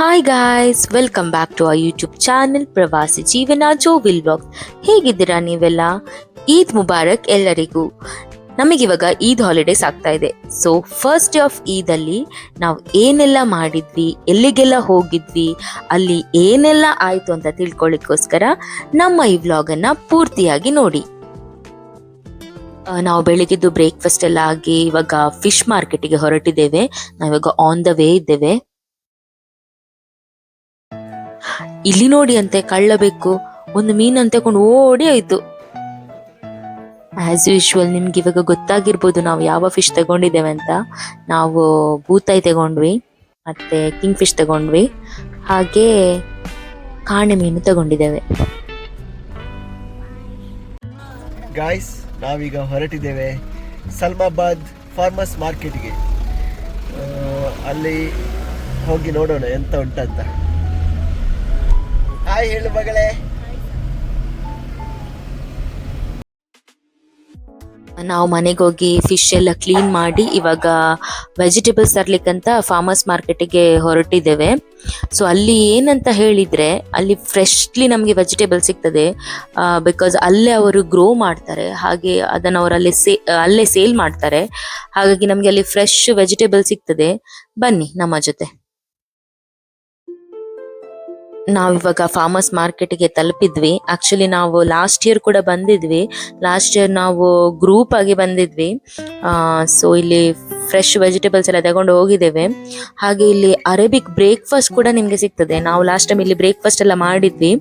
Hi guys welcome back to ಆ YouTube channel ಪ್ರವಾಸಿ ಜೀವನ ಜೋ will blog ಹೇಗಿದ್ದೀರಾ ನೀವೆಲ್ಲ? ಈದ್ ಮುಬಾರಕ್ ಎಲ್ಲರಿಗೂ. ನಮಗಿವಾಗ ಈದ್ ಹಾಲಿಡೇಸ್ ಆಗ್ತಾ ಇದೆ. So first day of Eid ಅಲ್ಲಿ ನಾವು ಏನೆಲ್ಲ ಮಾಡಿದ್ವಿ, ಎಲ್ಲಿಗೆಲ್ಲ ಹೋಗಿದ್ವಿ, ಅಲ್ಲಿ ಏನೆಲ್ಲ ಆಯಿತು ಅಂತ ತಿಳ್ಕೊಳ್ಳಿಕ್ಕೋಸ್ಕರ ನಮ್ಮ ಈ ವ್ಲಾಗ್ ಅನ್ನ ಪೂರ್ತಿಯಾಗಿ ನೋಡಿ. ನಾವು ಬೆಳಿಗ್ಗೆದ್ದು ಬ್ರೇಕ್ಫಾಸ್ಟ್ ಎಲ್ಲ ಆಗಿ ಇವಾಗ ಫಿಶ್ ಮಾರ್ಕೆಟಿಗೆ ಹೊರಟಿದ್ದೇವೆ. ನಾವಿವಾಗ ಆನ್ ದ ವೇ ಇದ್ದೇವೆ. ಇಲ್ಲಿ ನೋಡಿ ಅಂತೆ ಕಳ್ಳಬೇಕು. ಒಂದು ಮೀನನ್ನು ತಕೊಂಡು ಓಡಿ ಆಯ್ತು ಆಸ್ ಯೂಶುವಲ್ ನಿಮ್ಗೆ ಇವಾಗ ಗೊತ್ತಾಗಿರ್ಬೋದು ನಾವು ಯಾವ ಫಿಶ್ ತಗೊಂಡಿದ್ದೇವೆ ಅಂತ. ನಾವು ಬೂತಾಯಿ ತಗೊಂಡ್ವಿ, ಮತ್ತೆ ಕಿಂಗ್ ಫಿಶ್ ತಗೊಂಡ್ವಿ. ಹಾಗೆ ಕಾಣೆ ಮೀನು ತಗೊಂಡಿದ್ದೇವೆ. ಗಾಯ್ಸ್ ನಾವೀಗ ಹೊರಟಿದ್ದೇವೆ ಸಲ್ಮಾಬಾದ್ ಫಾರ್ಮರ್ಸ್ ಮಾರ್ಕೆಟ್ಗೆ ಅಲ್ಲಿ ಹೋಗಿ ನೋಡೋಣ, ಎಂತ ಉಂಟಂತ. ಹಾಯ್ ಹೇಳು ಮಗಳೇ. ನಾವು ಮನೆಗೆ ಹೋಗಿ ಫಿಶ್ ಎಲ್ಲ ಕ್ಲೀನ್ ಮಾಡಿ ಇವಾಗ ವೆಜಿಟೇಬಲ್ಸ್ ತರ್ಲಿಕ್ಕಂತ ಫಾರ್ಮರ್ಸ್ ಮಾರ್ಕೆಟಿಗೆ ಹೊರಟಿದ್ದೇವೆ. ಸೊ ಅಲ್ಲಿ ಏನಂತ ಹೇಳಿದ್ರೆ, ಅಲ್ಲಿ ಫ್ರೆಶ್ಲಿ ನಮಗೆ ವೆಜಿಟೇಬಲ್ ಸಿಗ್ತದೆ. ಬಿಕಾಸ್ ಅಲ್ಲೇ ಅವರು ಗ್ರೋ ಮಾಡ್ತಾರೆ. ಹಾಗೆ ಅದನ್ನು ಅವರು ಅಲ್ಲಿ ಸೇ, ಅಲ್ಲೇ ಸೇಲ್ ಮಾಡ್ತಾರೆ. ಹಾಗಾಗಿ ನಮಗೆ ಅಲ್ಲಿ ಫ್ರೆಶ್ ವೆಜಿಟೇಬಲ್ ಸಿಗ್ತದೆ. ಬನ್ನಿ ನಮ್ಮ ಜೊತೆ. ನಾವಿವಾಗ ಫಾರ್ಮರ್ಸ್ ಮಾರ್ಕೆಟ್ಗೆ ತಲುಪಿದ್ವಿ. ಆಕ್ಚುಲಿ ನಾವು ಲಾಸ್ಟ್ ಇಯರ್ ಕೂಡ ಬಂದಿದ್ವಿ. ಲಾಸ್ಟ್ ಇಯರ್ ನಾವು ಗ್ರೂಪ್ ಆಗಿ ಬಂದಿದ್ವಿ. ಸೊ ಇಲ್ಲಿ ಫ್ರೆಶ್ ವೆಜಿಟೇಬಲ್ಸ್ ಎಲ್ಲ ತಗೊಂಡು ಹೋಗಿದ್ದೇವೆ. ಹಾಗೆ ಇಲ್ಲಿ ಅರೇಬಿಕ್ ಬ್ರೇಕ್ಫಾಸ್ಟ್ ಕೂಡ ನಿಮಗೆ ಸಿಗ್ತದೆ. ನಾವು ಲಾಸ್ಟ್ ಟೈಮ್ ಇಲ್ಲಿ ಬ್ರೇಕ್ಫಾಸ್ಟ್ ಎಲ್ಲ ಮಾಡಿದ್ವಿ.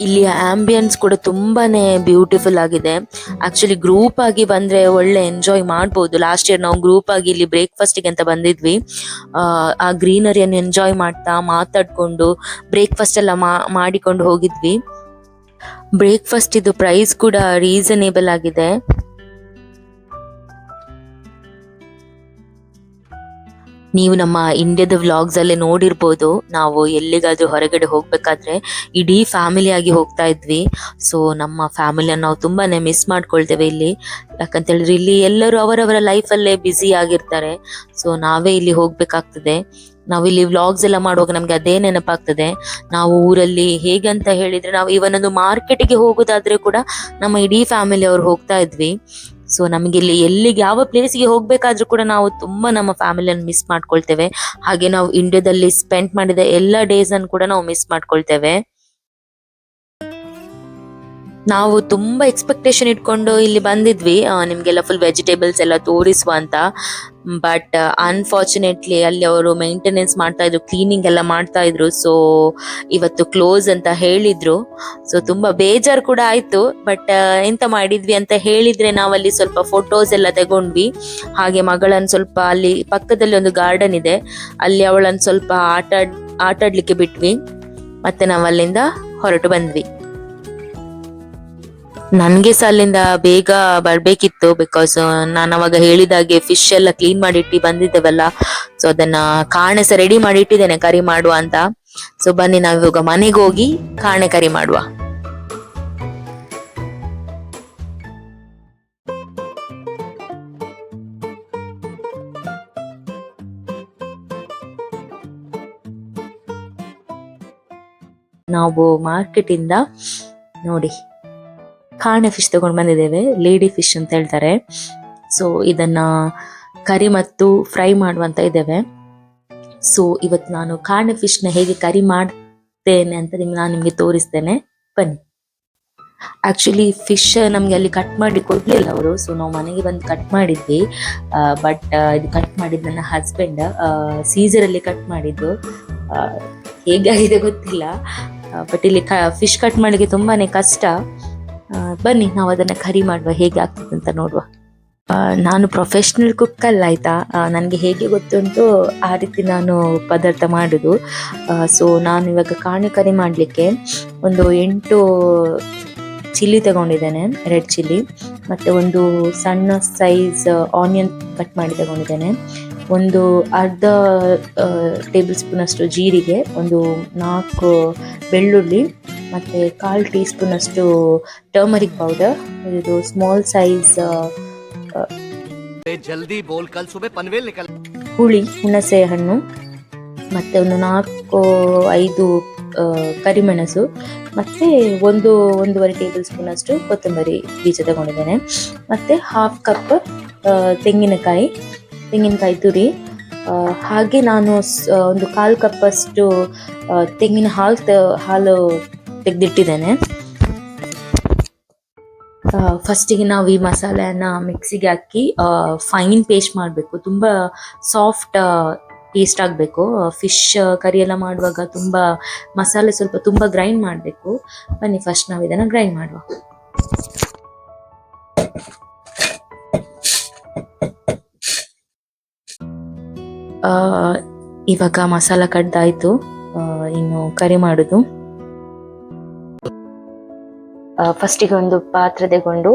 ಇಲ್ಲಿಯ ಆಂಬಿಯನ್ಸ್ ಕೂಡ ತುಂಬಾನೇ ಬ್ಯೂಟಿಫುಲ್ ಆಗಿದೆ. ಆಕ್ಚುಲಿ ಗ್ರೂಪ್ ಆಗಿ ಬಂದ್ರೆ ಒಳ್ಳೆ ಎಂಜಾಯ್ ಮಾಡ್ಬೋದು. ಲಾಸ್ಟ್ ಇಯರ್ ನಾವು ಗ್ರೂಪ್ ಆಗಿ ಇಲ್ಲಿ ಬ್ರೇಕ್ಫಾಸ್ಟಿಗೆ ಅಂತ ಬಂದಿದ್ವಿ. ಆ, ಗ್ರೀನರಿ ಗ್ರೀನರಿಯನ್ನು ಎಂಜಾಯ್ ಮಾಡ್ತಾ ಮಾತಾಡ್ಕೊಂಡು ಬ್ರೇಕ್ಫಾಸ್ಟ್ ಎಲ್ಲ ಮಾಡಿಕೊಂಡು ಹೋಗಿದ್ವಿ. ಬ್ರೇಕ್ಫಾಸ್ಟ್ ಇದು ಪ್ರೈಸ್ ಕೂಡ ರೀಸನೇಬಲ್ ಆಗಿದೆ. ನೀವು ನಮ್ಮ ಇಂಡಿಯಾದ ವ್ಲಾಗ್ಸ್ ಅಲ್ಲಿ ನೋಡಿರ್ಬೋದು. ನಾವು ಎಲ್ಲಿಗಾದ್ರೂ ಹೊರಗಡೆ ಹೋಗ್ಬೇಕಾದ್ರೆ ಇಡೀ ಫ್ಯಾಮಿಲಿ ಆಗಿ ಹೋಗ್ತಾ ಇದ್ವಿ. ಸೊ ನಮ್ಮ ಫ್ಯಾಮಿಲಿಯನ್ನು ನಾವು ತುಂಬಾನೇ ಮಿಸ್ ಮಾಡ್ಕೊಳ್ತೇವೆ ಇಲ್ಲಿ. ಯಾಕಂತ ಹೇಳಿದ್ರೆ ಇಲ್ಲಿ ಎಲ್ಲರೂ ಅವರವರ ಲೈಫ್ ಅಲ್ಲೇ ಬ್ಯುಸಿ ಆಗಿರ್ತಾರೆ. ಸೊ ನಾವೇ ಇಲ್ಲಿ ಹೋಗ್ಬೇಕಾಗ್ತದೆ. ನಾವು ಇಲ್ಲಿ ವ್ಲಾಗ್ಸ್ ಎಲ್ಲ ಮಾಡುವಾಗ ನಮ್ಗೆ ಅದೇ ನೆನಪಾಗ್ತದೆ. ನಾವು ಊರಲ್ಲಿ ಹೇಗಂತ ಹೇಳಿದ್ರೆ ನಾವು ಇವನ್ ಒಂದು ಮಾರ್ಕೆಟ್ಗೆ ಹೋಗೋದಾದ್ರೆ ಕೂಡ ನಮ್ಮ ಇಡೀ ಫ್ಯಾಮಿಲಿ ಅವ್ರು ಹೋಗ್ತಾ ಇದ್ವಿ. ಸೊ ನಮಗೆ ಇಲ್ಲಿ ಎಲ್ಲಿಗೆ, ಯಾವ ಪ್ಲೇಸ್ಗೆ ಹೋಗ್ಬೇಕಾದ್ರೂ ಕೂಡ ನಾವು ತುಂಬಾ ನಮ್ಮ ಫ್ಯಾಮಿಲಿಯನ್ನು ಮಿಸ್ ಮಾಡ್ಕೊಳ್ತೇವೆ. ಹಾಗೆ ನಾವು ಇಂಡಿಯಾದಲ್ಲಿ ಸ್ಪೆಂಡ್ ಮಾಡಿದ ಎಲ್ಲ ಡೇಸ್ ಅನ್ನು ಕೂಡ ನಾವು ಮಿಸ್ ಮಾಡ್ಕೊಳ್ತೇವೆ. ನಾವು ತುಂಬಾ ಎಕ್ಸ್ಪೆಕ್ಟೇಷನ್ ಇಟ್ಕೊಂಡು ಇಲ್ಲಿ ಬಂದಿದ್ವಿ. ನಿಮಗೆಲ್ಲ ಫುಲ್ ವೆಜಿಟೇಬಲ್ಸ್ ಎಲ್ಲ ತೋರಿಸುವ ಅಂತ. ಬಟ್ ಅನ್ಫಾರ್ಚುನೇಟ್ಲಿ ಅಲ್ಲಿ ಅವರು ಮೇಂಟೆನೆನ್ಸ್ ಮಾಡ್ತಾ ಇದ್ರು ಕ್ಲೀನಿಂಗ್ ಎಲ್ಲ ಮಾಡ್ತಾ ಇದ್ರು. ಸೊ ಇವತ್ತು ಕ್ಲೋಸ್ ಅಂತ ಹೇಳಿದ್ರು. ಸೊ ತುಂಬಾ ಬೇಜಾರ್ ಕೂಡ ಆಯ್ತು. ಬಟ್ ಎಂತ ಮಾಡಿದ್ವಿ ಅಂತ ಹೇಳಿದ್ರೆ ನಾವಲ್ಲಿ ಸ್ವಲ್ಪ ಫೋಟೋಸ್ ಎಲ್ಲ ತಗೊಂಡ್ವಿ. ಹಾಗೆ ಮಗಳನ್ನ ಸ್ವಲ್ಪ ಅಲ್ಲಿ ಪಕ್ಕದಲ್ಲಿ ಒಂದು ಗಾರ್ಡನ್ ಇದೆ. ಅಲ್ಲಿ ಅವಳನ್ನ ಸ್ವಲ್ಪ ಆಟ, ಆಟಾಡ್ಲಿಕ್ಕೆ ಬಿಟ್ವಿ. ಮತ್ತೆ ನಾವು ಅಲ್ಲಿಂದ ಹೊರಟು ಬಂದ್ವಿ. ನನ್ಗೆ ಸಹ ಅಲ್ಲಿಂದ ಬೇಗ ಬರ್ಬೇಕಿತ್ತು ಬಿಕಾಸ್ ನಾನು ಅವಾಗ ಹೇಳಿದಾಗೆ ಫಿಶ್ ಎಲ್ಲ ಕ್ಲೀನ್ ಮಾಡಿಟ್ಟು ಬಂದಿದ್ದೇವಲ್ಲ. ಸೊ ಅದನ್ನ ಕಾಣೆ ಸಹ ರೆಡಿ ಮಾಡಿ ಇಟ್ಟಿದ್ದೇನೆ ಕರಿ ಮಾಡುವ ಅಂತ. ಸೊ ಬನ್ನಿ ನಾವಿವಾಗ ಮನೆಗೆ ಹೋಗಿ ಕಾಣೆ ಕರಿ ಮಾಡುವ. ನಾವು ಮಾರ್ಕೆಟ್ ಇಂದ ನೋಡಿ. ಕಾಣೆ ಫಿಶ್ ತಗೊಂಡು ಬಂದಿದ್ದೇವೆ ಲೇಡಿ ಫಿಶ್ ಅಂತ ಹೇಳ್ತಾರೆ. ಸೊ ಇದನ್ನ ಕರಿ ಮತ್ತು ಫ್ರೈ ಮಾಡುವಂತ ಇದ್ದೇವೆ. ಸೊ ಇವತ್ತು ನಾನು ಕಾಣೆ ಫಿಶ್ನ ಹೇಗೆ ಕರಿ ಮಾಡ್ತೇನೆ ಅಂತ ನಿಮ್ಗೆ ನಾನು ನಿಮ್ಗೆ ತೋರಿಸ್ತೇನೆ. ಬನ್ನಿ. ಆಕ್ಚುಲಿ ಫಿಶ್ ನಮ್ಗೆ ಅಲ್ಲಿ ಕಟ್ ಮಾಡಿ ಕೊಡ್ಲಿಲ್ಲ ಅವರು. ಸೊ ನಾವು ಮನೆಗೆ ಬಂದು ಕಟ್ ಮಾಡಿದ್ವಿ. ಬಟ್ ಇದು ಕಟ್ ಮಾಡಿದ್ ನನ್ನ ಹಸ್ಬೆಂಡ್ ಸೀಸರ್ ಅಲ್ಲಿ ಕಟ್ ಮಾಡಿದ್ದು. ಹೇಗಾಗಿದೆ ಗೊತ್ತಿಲ್ಲ. ಬಟ್ ಇಲ್ಲಿ ಫಿಶ್ ಕಟ್ ಮಾಡಲಿಕ್ಕೆ ತುಂಬಾನೇ ಕಷ್ಟ. ಬನ್ನಿ ನಾವು ಅದನ್ನ ಕರಿ ಮಾಡುವ. ಹೇಗೆ ಆಗ್ತದೆ ಅಂತ ನೋಡುವ. ನಾನು ಪ್ರೊಫೆಷ್ನಲ್ ಕುಕ್ ಅಲ್ಲ ಆಯ್ತಾ? ನನಗೆ ಹೇಗೆ ಗೊತ್ತುಂಟು ಆ ರೀತಿ ನಾನು ಪದಾರ್ಥ ಮಾಡುದು. ಸೊ ನಾನು ಇವಾಗ ಕಾಣೆ ಕರಿ ಮಾಡಲಿಕ್ಕೆ ಒಂದು ಎಂಟು ಚಿಲ್ಲಿ ತಗೊಂಡಿದ್ದೇನೆ, ರೆಡ್ ಚಿಲ್ಲಿ, ಮತ್ತೆ ಒಂದು ಸಣ್ಣ ಸೈಜ್ ಆನಿಯನ್ ಕಟ್ ಮಾಡಿ ತಗೊಂಡಿದ್ದೇನೆ. ಒಂದು ಅರ್ಧ ಟೇಬಲ್ ಸ್ಪೂನಷ್ಟು ಜೀರಿಗೆ ಒಂದು ನಾಲ್ಕು ಬೆಳ್ಳುಳ್ಳಿ ಮತ್ತು ಕಾಲು ಟೀ ಸ್ಪೂನಷ್ಟು ಟರ್ಮರಿಕ್ ಪೌಡರ್ ಇದು ಸ್ಮಾಲ್ ಸೈಜ್ ಜಲ್ದಿ ಬೋಲ್ ಕಲ್ ಸುಬೆ ಪನ್ವೇಲ್ ನಿಕಲ್ ಹುಳಿ ಹುಣಸೆ ಹಣ್ಣು ಮತ್ತು ಒಂದು ನಾಲ್ಕು ಐದು ಕರಿಮೆಣಸು ಮತ್ತೆ ಒಂದು ಒಂದೂವರೆ ಟೇಬಲ್ ಸ್ಪೂನಷ್ಟು ಕೊತ್ತಂಬರಿ ಬೀಜ ತಗೊಂಡಿದ್ದೇನೆ. ಮತ್ತು ಹಾಫ್ ಕಪ್ ತೆಂಗಿನಕಾಯಿ ತೆಂಗಿನಕಾಯಿ ತುರಿ ಹಾಗೆ ನಾನು ಒಂದು ಕಾಲು ಕಪ್ಪಷ್ಟು ತೆಂಗಿನ ಹಾಲು ಹಾಲು ತೆಗೆದಿಟ್ಟಿದ್ದೇನೆ. ಫಸ್ಟಿಗೆ ನಾವು ಈ ಮಸಾಲೆಯನ್ನು ಮಿಕ್ಸಿಗೆ ಹಾಕಿ ಫೈನ್ ಪೇಸ್ಟ್ ಮಾಡಬೇಕು. ತುಂಬ ಸಾಫ್ಟ್ ಟೇಸ್ಟ್ ಆಗಬೇಕು. ಫಿಶ್ ಕರಿ ಎಲ್ಲ ಮಾಡುವಾಗ ತುಂಬ ಮಸಾಲೆ ಸ್ವಲ್ಪ ತುಂಬ ಗ್ರೈಂಡ್ ಮಾಡಬೇಕು. ಬನ್ನಿ, ಫಸ್ಟ್ ನಾವು ಇದನ್ನು ಗ್ರೈಂಡ್ ಮಾಡುವ. ಇವಾಗ ಮಸಾಲ ಕಡ್ದಾಯ್ತು. ಇನ್ನು ಕರಿ ಮಾಡುದು. ಫಸ್ಟಿಗೆ ಒಂದು ಪಾತ್ರೆ ತಗೊಂಡು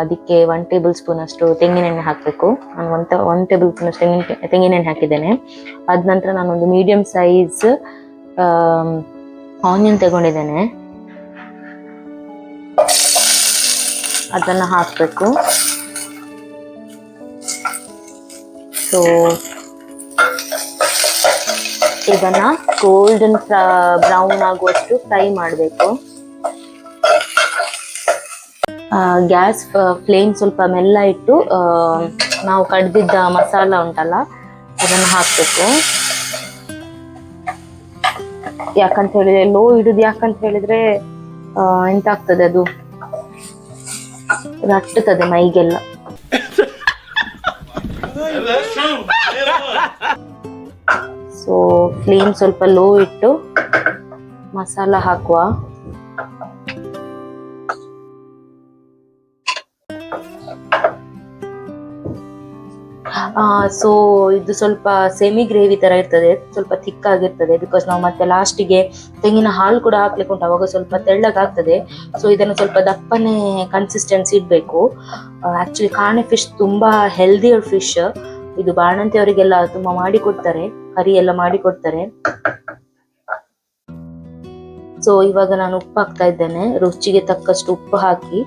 ಅದಕ್ಕೆ ಒನ್ ಟೇಬಲ್ ಸ್ಪೂನ್ ಅಷ್ಟು ತೆಂಗಿನೆಣ್ಣೆ ಹಾಕಬೇಕು. ನಾನು ಒನ್ ಒನ್ ಟೇಬಲ್ ಸ್ಪೂನ್ ಅಷ್ಟು ತೆಂಗಿನ, ತೆಂಗಿನೆಣ್ಣೆ ಹಾಕಿದ್ದೇನೆ. ಅದ ನಂತರ ನಾನೊಂದು ಮೀಡಿಯಂ ಸೈಜ್ ಆನಿಯನ್ ತಗೊಂಡಿದ್ದೇನೆ. ಅದನ್ನ ಹಾಕಬೇಕು. ಸೊ ಇದನ್ನ ಗೋಲ್ಡನ್ ಬ್ರೌನ್ ಆಗುವಷ್ಟು ಫ್ರೈ ಮಾಡಬೇಕು. ಗ್ಯಾಸ್ ಫ್ಲೇಮ್ ಸ್ವಲ್ಪ ಮೆಲ್ಲ ಇಟ್ಟು ನಾವು ಕಡ್ದಿದ್ದ ಮಸಾಲ ಉಂಟಲ್ಲ, ಅದನ್ನು ಹಾಕ್ಬೇಕು. ಯಾಕಂತ ಹೇಳಿದ್ರೆ ಲೋ ಇಡುದು ಯಾಕಂತ ಹೇಳಿದ್ರೆ ಎಂತ ಆಗ್ತದೆ ಅದು? ರಟ್ಟುತ್ತದೆ ಮೈಗೆಲ್ಲ. ಸೊ ಫ್ಲೇಮ್ ಸ್ವಲ್ಪ ಲೋ ಇಟ್ಟು ಮಸಾಲ ಹಾಕುವ. ಸೊ ಇದು ಸ್ವಲ್ಪ ಸೆಮಿ ಗ್ರೇವಿ ತರ ಇರ್ತದೆ. ಸ್ವಲ್ಪ ಥಿಕ್ ಆಗಿರ್ತದೆ ಬಿಕಾಸ್ ನಾವು ಮತ್ತೆ ಲಾಸ್ಟಿಗೆ ತೆಂಗಿನ ಹಾಲು ಕೂಡ ಹಾಕ್ಲಿಕ್ಕೆ ಉಂಟು. ಅವಾಗ ಸ್ವಲ್ಪ ತೆಳ್ಳಗಾಗ್ತದೆ ಸೊ ಇದನ್ನು ಸ್ವಲ್ಪ ದಪ್ಪನೆ ಕನ್ಸಿಸ್ಟೆನ್ಸಿ ಇಡಬೇಕು. ಆಕ್ಚುಲಿ ಕಾಣೆ ಫಿಶ್ ತುಂಬಾ ಹೆಲ್ದಿ ಫಿಶ್ ಇದು ಬಾಣಂತಿ ಅವರಿಗೆಲ್ಲ ತುಂಬಾ ಮಾಡಿ ಕೊಡ್ತಾರೆ. ಕರಿ ಎಲ್ಲ ಮಾಡಿ ಕೊಡ್ತಾರೆ. ಸೊ ಇವಾಗ ನಾನು ಉಪ್ಪು ಹಾಕ್ತಾ ಇದ್ದೇನೆ. ರುಚಿಗೆ ತಕ್ಕಷ್ಟು ಉಪ್ಪು ಹಾಕಿ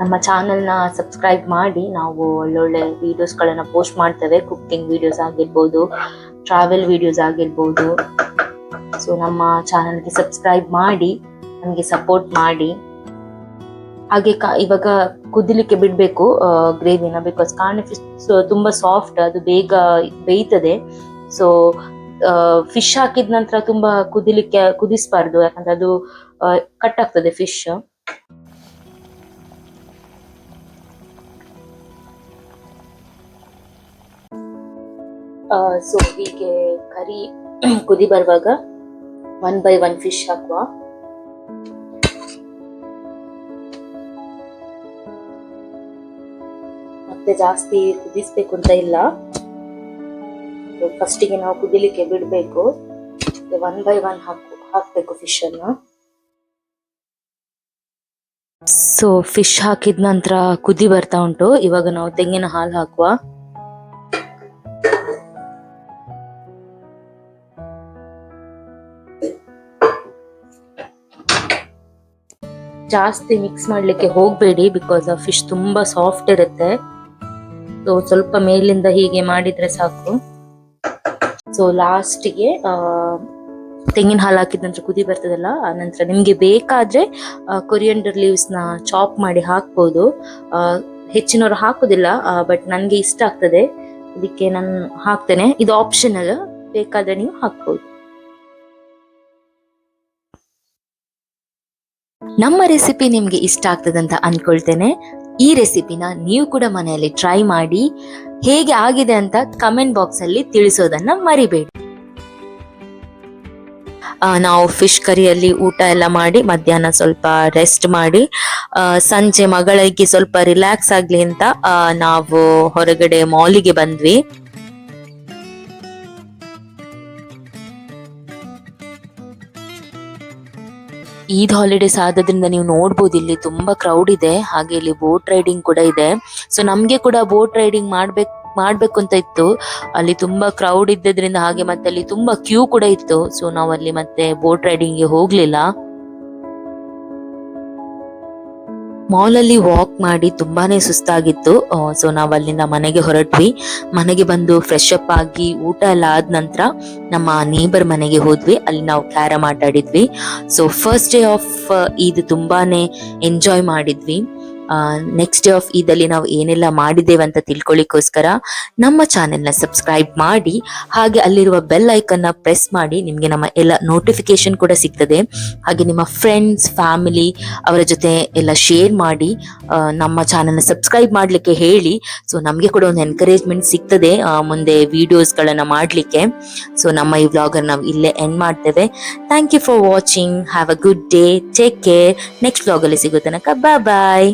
ನಮ್ಮ ಚಾನೆಲ್ನ ಸಬ್ಸ್ಕ್ರೈಬ್ ಮಾಡಿ. ನಾವು ಒಳ್ಳೊಳ್ಳೆ ವಿಡಿಯೋಸ್ಗಳನ್ನ ಪೋಸ್ಟ್ ಮಾಡ್ತೇವೆ. ಕುಕ್ಕಿಂಗ್ ವಿಡಿಯೋಸ್ ಆಗಿರ್ಬೋದು ಟ್ರಾವೆಲ್ ವಿಡಿಯೋಸ್ ಆಗಿರ್ಬೋದು. ಸೊ ನಮ್ಮ ಚಾನೆಲ್ಗೆ ಸಬ್ಸ್ಕ್ರೈಬ್ ಮಾಡಿ, ನಮಗೆ ಸಪೋರ್ಟ್ ಮಾಡಿ. ಹಾಗೆ ಕಾ- ಇವಾಗ ಕುದಿಲಿಕ್ಕೆ ಬಿಡಬೇಕು ಗ್ರೇವಿನ ಬಿಕಾಸ್ ಕಾರ್ನ್ ಫಿಶ್ ತುಂಬಾ ಸಾಫ್ಟ್ ಅದು ಬೇಗ ಬೇಯ್ತದೆ. ಸೊ ಫಿಶ್ ಹಾಕಿದ ನಂತರ ತುಂಬಾ ಕುದಿಲಿಕ್ಕೆ, ಕುದಿಸ್ಬಾರ್ದು, ಯಾಕಂದ್ರೆ ಅದು ಕಟ್ ಆಗ್ತದೆ ಫಿಶ್ ಸೊ ಹೀಗೆ ಕರಿ, ಕುದಿ ಬರುವಾಗ ಒನ್ ಬೈ ಒನ್ ಫಿಶ್ ಹಾಕುವ. ಮತ್ತೆ ಜಾಸ್ತಿ ಕುದಿಸ್ಬೇಕು ಅಂತ ಇಲ್ಲ ಫಸ್ಟಿಗೆ ನಾವು ಕುದಿಲಿಕ್ಕೆ ಬಿಡಬೇಕು. ಒನ್ ಬೈ ಒನ್ ಹಾಕು, ಹಾಕ್ಬೇಕು ಫಿಶ್ ಅನ್ನು. ಸೊ ಫಿಶ್ ಹಾಕಿದ ನಂತರ ಕುದಿ ಬರ್ತಾ ಉಂಟು. ಇವಾಗ ನಾವು ತೆಂಗಿನ ಹಾಲು ಹಾಕುವ. ಜಾಸ್ತಿ ಮಿಕ್ಸ್ ಮಾಡ್ಲಿಕ್ಕೆ ಹೋಗಬೇಡಿ ಬಿಕಾಸ್ ಆ ಫಿಶ್ ತುಂಬಾ ಸಾಫ್ಟ್ ಇರುತ್ತೆ. ಸೊ ಸ್ವಲ್ಪ ಮೇಲಿಂದ ಹೀಗೆ ಮಾಡಿದ್ರೆ ಸಾಕು. ಸೊ ಲಾಸ್ಟಿಗೆ ತೆಂಗಿನ ಹಾಲು ಹಾಕಿದ ನಂತರ ಕುದಿ ಬರ್ತದಲ್ಲ, ಆ ನಂತರ ನಿಮಗೆ ಬೇಕಾದ್ರೆ ಕೊರಿಯಂಡರ್ ಲೀವ್ಸ್ನ ಚಾಪ್ ಮಾಡಿ ಹಾಕ್ಬೋದು. ಹೆಚ್ಚಿನವರು ಹಾಕೋದಿಲ್ಲ ಬಟ್ ನನಗೆ ಇಷ್ಟ ಆಗ್ತದೆ. ಅದಕ್ಕೆ ನಾನು ಹಾಕ್ತೇನೆ. ಇದು ಆಪ್ಷನಲ್ ಬೇಕಾದ್ರೆ ನೀವು ಹಾಕ್ಬೋದು. ನಮ್ಮ ರೆಸಿಪಿ ನಿಮಗೆ ಇಷ್ಟ ಆಗ್ತದಂತ ಅನ್ಕೊಳ್ತೇನೆ. ಈ ರೆಸಿಪಿನ ನೀವು ಕೂಡ ಮನೆಯಲ್ಲಿ ಟ್ರೈ ಮಾಡಿ ಹೇಗೆ ಆಗಿದೆ ಅಂತ ಕಮೆಂಟ್ ಬಾಕ್ಸ್ ಅಲ್ಲಿ ತಿಳಿಸೋದನ್ನ ಮರಿಬೇಡಿ. ನಾವು ಫಿಶ್ ಕರಿಯಲ್ಲಿ ಊಟ ಎಲ್ಲ ಮಾಡಿ, ಮಧ್ಯಾಹ್ನ ಸ್ವಲ್ಪ ರೆಸ್ಟ್ ಮಾಡಿ ಸಂಜೆ ಮಗಳಿಗೆ ಸ್ವಲ್ಪ ರಿಲ್ಯಾಕ್ಸ್ ಆಗ್ಲಿ ಅಂತ ನಾವು ಹೊರಗಡೆ ಮಾಲಿಗೆ ಬಂದ್ವಿ. ಈದ್ ಹಾಲಿಡೇಸ್ ಆದ್ರಿಂದ ನೀವು ನೋಡ್ಬೋದು, ಇಲ್ಲಿ ತುಂಬಾ ಕ್ರೌಡ್ ಇದೆ, ಹಾಗೆ ಇಲ್ಲಿ ಬೋಟ್ ರೈಡಿಂಗ್ ಕೂಡ ಇದೆ. ಸೊ ನಮ್ಗೆ ಕೂಡ ಬೋಟ್ ರೈಡಿಂಗ್ ಮಾಡ್ಬೇಕು ಮಾಡ್ಬೇಕು ಅಂತ ಇತ್ತು. ಅಲ್ಲಿ ತುಂಬಾ ಕ್ರೌಡ್ ಇದ್ದದ್ರಿಂದ ಹಾಗೆ ಮತ್ತೆ ಅಲ್ಲಿ ತುಂಬಾ ಕ್ಯೂ ಕೂಡ ಇತ್ತು. ಸೊ ನಾವು ಅಲ್ಲಿ ಮತ್ತೆ ಬೋಟ್ ರೈಡಿಂಗ್ಗೆ ಹೋಗ್ಲಿಲ್ಲ. ಮಾಲ್ ಅಲ್ಲಿ ವಾಕ್ ಮಾಡಿ ತುಂಬಾನೇ ಸುಸ್ತಾಗಿತ್ತು. ಸೊ ನಾವು ಅಲ್ಲಿಂದ ಮನೆಗೆ ಹೊರಟ್ವಿ. ಮನೆಗೆ ಬಂದು ಫ್ರೆಶ್ ಅಪ್ ಆಗಿ ಊಟ ಎಲ್ಲ ಆದ ನಂತರ ನಮ್ಮ ನೇಬರ್ ಮನೆಗೆ ಹೋದ್ವಿ. ಅಲ್ಲಿ ನಾವು ಕ್ಯಾರಮ್ ಆಟ ಆಡಿದ್ವಿ ಸೊ ಫಸ್ಟ್ ಡೇ ಆಫ್ ಇದು ತುಂಬಾನೇ ಎಂಜಾಯ್ ಮಾಡಿದ್ವಿ. ನೆಕ್ಸ್ಟ್ ಡೇ ಆಫ್ ಈದಲ್ಲಿ ನಾವು ಏನೆಲ್ಲ ಮಾಡಿದ್ದೇವೆ ಅಂತ ತಿಳ್ಕೊಳ್ಳಿಕ್ಕೋಸ್ಕರ ನಮ್ಮ ಚಾನೆಲ್ನ ಸಬ್ಸ್ಕ್ರೈಬ್ ಮಾಡಿ ಹಾಗೆ ಅಲ್ಲಿರುವ ಬೆಲ್ ಐಕನ್ನ ಪ್ರೆಸ್ ಮಾಡಿ ನಿಮಗೆ ನಮ್ಮ ಎಲ್ಲ ನೋಟಿಫಿಕೇಶನ್ ಕೂಡ ಸಿಗ್ತದೆ. ಹಾಗೆ ನಿಮ್ಮ ಫ್ರೆಂಡ್ಸ್ ಫ್ಯಾಮಿಲಿ ಅವರ ಜೊತೆ ಎಲ್ಲ ಶೇರ್ ಮಾಡಿ ಆ, ನಮ್ಮ ಚಾನೆಲ್ನ ಸಬ್ಸ್ಕ್ರೈಬ್ ಮಾಡಲಿಕ್ಕೆ ಹೇಳಿ. ಸೊ ನಮಗೆ ಕೂಡ ಒಂದು ಎನ್ಕರೇಜ್ಮೆಂಟ್ ಸಿಗ್ತದೆ ಮುಂದೆ ಮುಂದೆ ವಿಡಿಯೋಸ್ಗಳನ್ನು ಮಾಡಲಿಕ್ಕೆ. ಸೊ ನಮ್ಮ ಈ ವ್ಲಾಗರ್ ನಾವು ಇಲ್ಲೇ ಎಂಡ್ ಮಾಡ್ತೇವೆ. Thank you for watching have a good day take care next ವ್ಲಾಗಲ್ಲಿ ಸಿಗೋ ತನಕ ಬಾಯ್ ಬಾಯ್